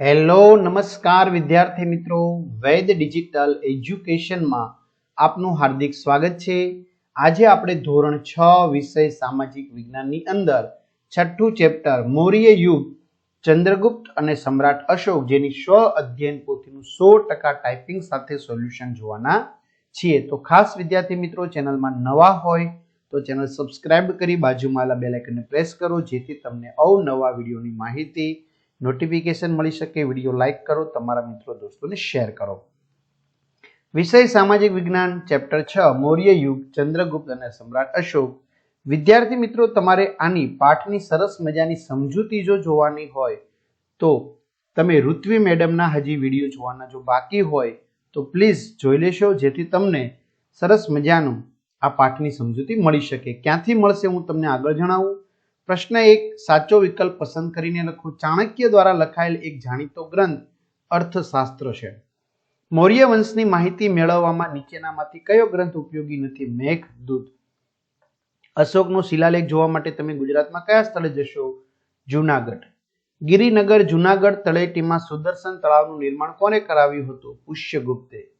Hello નમસ્કાર વિદ્યાર્થી મિત્રો. વૈદ ડિજિટલ એજ્યુકેશનમાં આપનું હાર્દિક સ્વાગત છે. આજે આપણે ધોરણ છ વિષય સામાજિક વિજ્ઞાનની અંદર છઠ્ઠું ચેપ્ટર મૌર્ય યુગ, ચંદ્રગુપ્ત અને સમ્રાટ અશોક જેની સ્વ અધ્યયન પોથીનું સો ટકા ટાઈપિંગ સાથે સોલ્યુશન જોવાના છીએ. તો ખાસ વિદ્યાર્થી મિત્રો, ચેનલમાં નવા હોય તો ચેનલ સબસ્ક્રાઇબ કરી બાજુમાં આવેલા બેલ આઇકનને પ્રેસ કરો, જેથી તમને અવનવા વિડીયોની માહિતી નોટિફિકેશન મળી શકે, વીડિયો લાઇક કરો, તમારા મિત્રો દોસ્તોને શેર કરો. વિષય સામાજિક વિજ્ઞાન ચેપ્ટર છ, મૌર્ય યુગ, ચંદ્રગુપ્ત અને સમ્રાટ અશોક. વિદ્યાર્થી મિત્રો, તમારે આની પાઠની સરસ મજાની સમજૂતી જો જોવાની હોય, તો તમે ઋત્વી મેડમના હજી વીડિયો જોવાના જો બાકી હોય, તો પ્લીઝ જોઈ લેશો, જેથી તમને સરસ મજાનું આ પાઠની સમજૂતી મળી શકે. ક્યાંથી મળશે હું તમને આગળ જણાવું? પ્રશ્ન એક, સાચો વિકલ્પ પસંદ કરીને લખો. ચાણક્ય દ્વારા લખાયેલ એક જાણીતો ગ્રંથ અર્થશાસ્ત્ર છે. મૌર્ય વંશની માહિતી મેળવવામાં નીચેનામાંથી કયો ગ્રંથ ઉપયોગી નથી? મેઘદૂત અશોકનો શિલાલેખ જોવા માટે તમે ગુજરાતમાં કયા સ્થળે જશો? જુનાગઢ. ગિરિનગર, જુનાગઢ તળેટીમાં સુદર્શન તળાવનું નિર્માણ કોને કરાવ્યું હતું? પુષ્યગુપ્તે.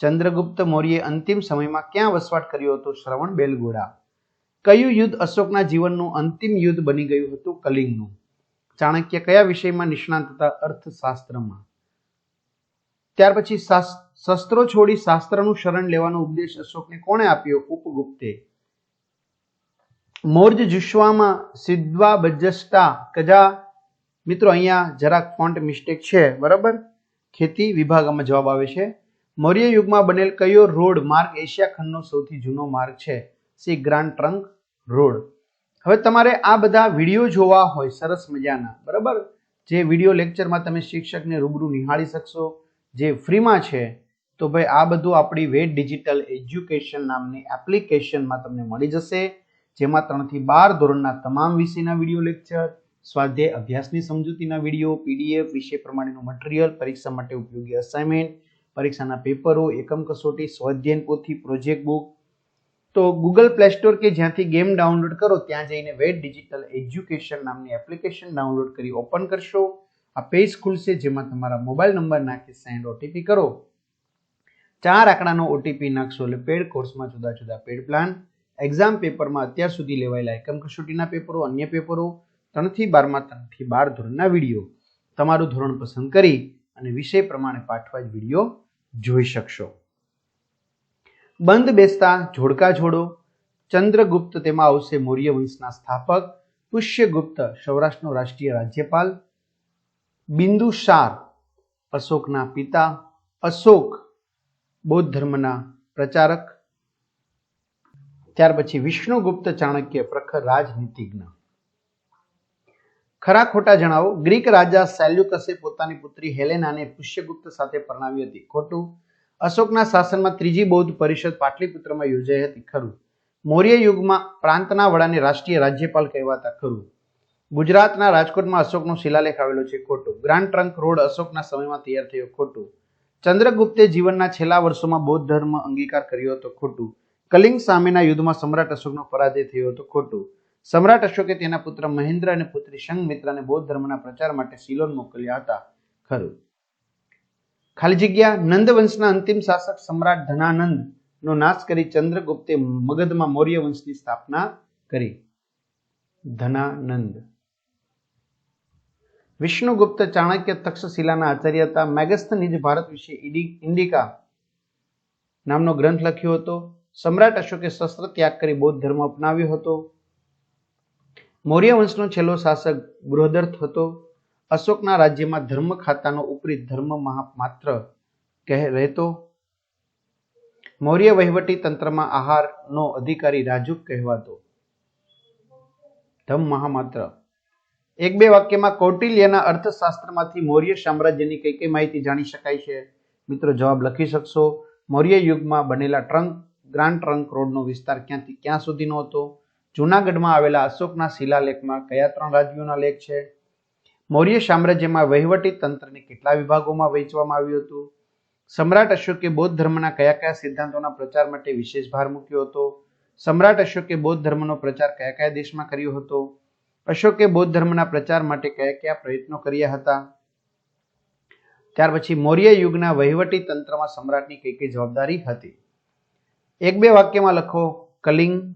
ચંદ્રગુપ્ત મૌર્યે અંતિમ સમયમાં ક્યાં વસવાટ કર્યો હતો? શ્રવણ બેલગોડા. કયું યુદ્ધ અશોકના જીવનનું અંતિમ યુદ્ધ બની ગયું હતું? કલિંગનું. ચાણક્ય કયા વિષયમાં નિષ્ણાત હતા? અર્થશાસ્ત્રમાં. ત્યાર પછી શાસ- શસ્ત્રો છોડી શાસ્ત્રનું શરણ લેવાનો ઉપદેશ અશોકને કોણે આપ્યો? ઉપગુપ્તે. મોર્જ જુશ્વામાં સિદ્ધવા બજસ્ટા કજા? મિત્રો, અહીંયા જરાક ફોન્ટ મિસ્ટેક છે, બરાબર? ખેતી વિભાગમાં જવાબ આવે છે. મૌર્ય યુગમાં બનેલ કયો રોડ માર્ગ એશિયા ખંડનો સૌથી જૂનો માર્ગ છે? C grand trunk road. હવે તમારે આ બધા વીડિયો જોવા હોય, સરસ મજાના, બરાબર? જે વીડિયો લેક્ચરમાં તમે શિક્ષકને રૂબરૂ નિહાળી શકશો, જે ફ્રીમાં છે, તો ભાઈ આ બધું આપણી વેટ ડિજિટલ એજ્યુકેશન નામની એપ્લિકેશનમાં તમને મળી જશે, જેમાં ત્રણથી બાર ધોરણના તમામ વિષયના વીડિયો લેક્ચર, સ્વાધ્યાય અભ્યાસની સમજૂતીના વીડિયો, પીડીએફ, વિષય પ્રમાણેનું મટીરિયલ, પરીક્ષા માટે ઉપયોગી અસાઇનમેન્ટ, પરીક્ષાના પેપરો, એકમ કસોટી, સ્વાધ્યાયન પોથી પ્રોજેક્ટ બુક તો ગૂગલ પ્લે સ્ટોર કે જ્યાંથી ગેમ ડાઉનલોડ કરો, ત્યાં જઈને વેટ ડિજિટલ એજ્યુકેશન નામની એપ્લિકેશન ડાઉનલોડ કરી ઓપન કરશો. આ પેજ ખુલશે, જેમાં તમારા મોબાઈલ નંબર નાખી સેન્ડ ઓટીપી કરો. ચાર આંકડાનો ઓટીપી નાખશો એટલે પેડ કોર્સમાં જુદા જુદા પેડ પ્લાન એક્ઝામ પેપરમાં અત્યાર સુધી લેવાયેલા એકમ કસોટીના પેપરો, અન્ય પેપરો, ત્રણથી બારમાં, ત્રણથી બાર ધોરણના વીડિયો. તમારું ધોરણ પસંદ કરી અને વિષય પ્રમાણે પાઠવાજ વીડિયો જોઈ શકશો. બંધ બેસતા જોડકા જોડો, ચંદ્રગુપ્ત તેમાં આવશે મૌર્ય વંશના સ્થાપક, પુષ્યગુપ્ત સૌરાષ્ટ્રનો રાષ્ટ્રીય રાજ્યપાલ બિંદુસાર અશોકના પિતા, અશોક બૌદ્ધ ધર્મના પ્રચારક, ત્યાર પછી વિષ્ણુગુપ્ત ચાણક્ય પ્રખર રાજનીતિજ્ઞ. ખરા ખોટા જણાવો, ગ્રીક રાજા સેલ્યુકસે પોતાની પુત્રી હેલેનાને પુષ્યગુપ્ત સાથે પરણાવી હતી. ખોટું? અશોકના શાસનમાં ત્રીજી બૌદ્ધ પરિષદ પાટલીપુત્રમાં યોજાઈ હતી, ખરું. મૌર્ય યુગમાં પ્રાંતના વડાને રાષ્ટ્રીય રાજ્યપાલ કહેવાતા, ખરું. ગુજરાતના રાજકોટમાં અશોકનો શિલાલેખ આવેલો છે, ખોટું. ગ્રાન્ડ ટ્રંક રોડ અશોકના સમયમાં તૈયાર થયો, ખોટું. ચંદ્રગુપ્તે જીવનના છેલ્લા વર્ષોમાં બૌદ્ધ ધર્મ અંગીકાર કર્યો હતો, ખોટું. કલિંગ સામેના યુદ્ધમાં સમ્રાટ અશોકનો પરાજય થયો હતો, ખોટું. સમ્રાટ અશોકે તેના પુત્ર મહેન્દ્ર અને પુત્રી સંઘમિત્રાને બૌદ્ધ ધર્મના પ્રચાર માટે સિલોન મોકલ્યા હતા, ખરું. ખાલી જગ્યા નંદ વંશના અંતિમ શાસક સમ્રાટ ધનાનંદ નો નાશ કરી ચંદ્રગુપ્તે મગધમાં મૌર્ય વંશની સ્થાપના કરી. ધનાનંદ. વિષ્ણુગુપ્ત ચાણક્ય તક્ષશિલાના આચાર્ય હતા. મેગસ્થનીજ ભારત વિશે ઇન્ડિકા નામનો ગ્રંથ લખ્યો હતો. સમ્રાટ અશોકે શસ્ત્ર ત્યાગ કરી બૌદ્ધ ધર્મ અપનાવ્યો હતો. મૌર્ય વંશનો છેલ્લો શાસક બૃહદર્થ હતો. અશોકના રાજ્યમાં ધર્મ ખાતાનો ઉપરી ધર્મ માત્ર કહે, રહેતો. મૌર્ય વહીવટી તંત્રમાં આહારનો અધિકારી રાજુક કહેવાતો. ધમ મહામાત્ર. એક બે વાક્યમાં કૌટિલ્યના અર્થશાસ્ત્રમાંથી મૌર્ય સામ્રાજ્યની કઈ કઈ માહિતી જાણી શકાય છે? મિત્રો, જવાબ લખી શકશો. મૌર્ય યુગમાં બનેલા ટ્રંક, ગ્રાન્ડ ટ્રંક રોડનો વિસ્તાર ક્યાંથી, ક્યાં સુધીનો હતો જૂનાગઢમાં આવેલા અશોકના શિલાલેખમાં કયા ત્રણ રાજ્યોના લેખ છે? મૌર્ય સામ્રાજ્યમાં વહીવટી તંત્રને કેટલા વિભાગોમાં વહેંચવામાં આવ્યું હતું? સમ્રાટ અશોકે બૌદ્ધ ધર્મના કયા કયા સિદ્ધાંતોના પ્રચાર માટે વિશેષ ભાર મૂક્યો હતો? સમ્રાટ અશોકે બૌદ્ધ ધર્મનો પ્રચાર કયા કયા દેશમાં કર્યો હતો? અશોકે બૌદ્ધ ધર્મના પ્રચાર માટે કયા કયા પ્રયત્નો કર્યા હતા? ત્યાર પછી મૌર્ય યુગના વહીવટી તંત્રમાં સમ્રાટની કઈ કઈ જવાબદારી હતી? એક બે વાક્યમાં લખો. કલિંગ,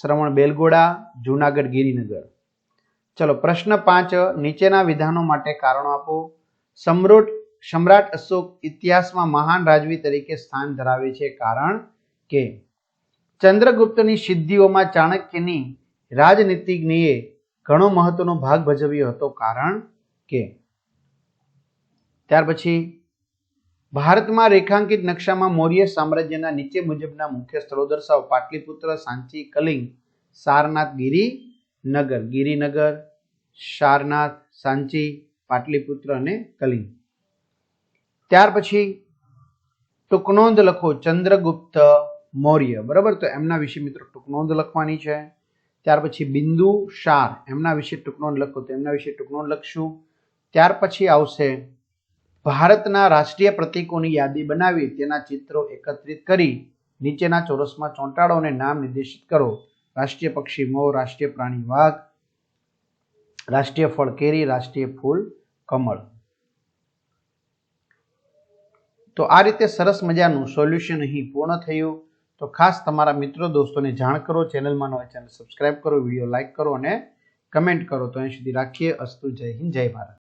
શ્રવણ બેલગોડા, જૂનાગઢ ગિરિનગર. ચલો, પ્રશ્ન પાંચ, નીચેના વિધાનો માટે કારણો આપો. સમ્રોટ સમ્રાટ અશોક ઇતિહાસમાં મહાન રાજવી તરીકે સ્થાન ધરાવે છે કારણ કે ચંદ્રગુપ્તની સિદ્ધિઓમાં ચાણક્યની રાજનીતિજ્ઞએ ઘણો મહત્વનો ભાગ ભજવ્યો હતો કારણ કે ત્યાર પછી ભારતમાં રેખાંકિત નકશામાં મૌર્ય સામ્રાજ્યના નીચે મુજબના મુખ્ય સ્થળો દર્શાવો. પાટલીપુત્ર, સાંચી કલિંગ સારનાથ ગિરી નગર, ગિરિનગર સારનાથ સાંચી, પાટલીપુત્ર અને કલિંગ ત્યાર પછી ટૂંકનોંધ લખો, ચંદ્રગુપ્ત મૌર્ય. બરાબર? તો એમના વિશે મિત્રો ટૂંકનોંધ લખવાની છે. ત્યાર પછી બિંદુ શાર, એમના વિશે ટૂંકનોંધ લખો, તો એમના વિશે ટૂંકનોંધ લખશું. ત્યાર પછી આવશે ભારતના રાષ્ટ્રીય પ્રતીકોની યાદી બનાવી, તેના ચિત્રો એકત્રિત કરી, નીચેના ચોરસમાં ચોંટાડો અને નામ નિર્દેશિત કરો. રાષ્ટ્રીય પક્ષી મોર, રાષ્ટ્રીય પ્રાણી વાઘ રાષ્ટ્રીય ફળ કેરી, રાષ્ટ્રીય ફૂલ, કમળ. તો આ રીતે સરસ મજાનું સોલ્યુશન અહીં પૂર્ણ થયું. તો ખાસ તમારા મિત્રો, દોસ્તોને જાણ કરો, ચેનલમાં નવા ચેનલ સબસ્ક્રાઇબ કરો, વીડિયો લાઇક કરો અને કમેન્ટ કરો. તો અહીં સુધી રાખીએ. અસ્તુ, જય હિન્દ, જય ભારત.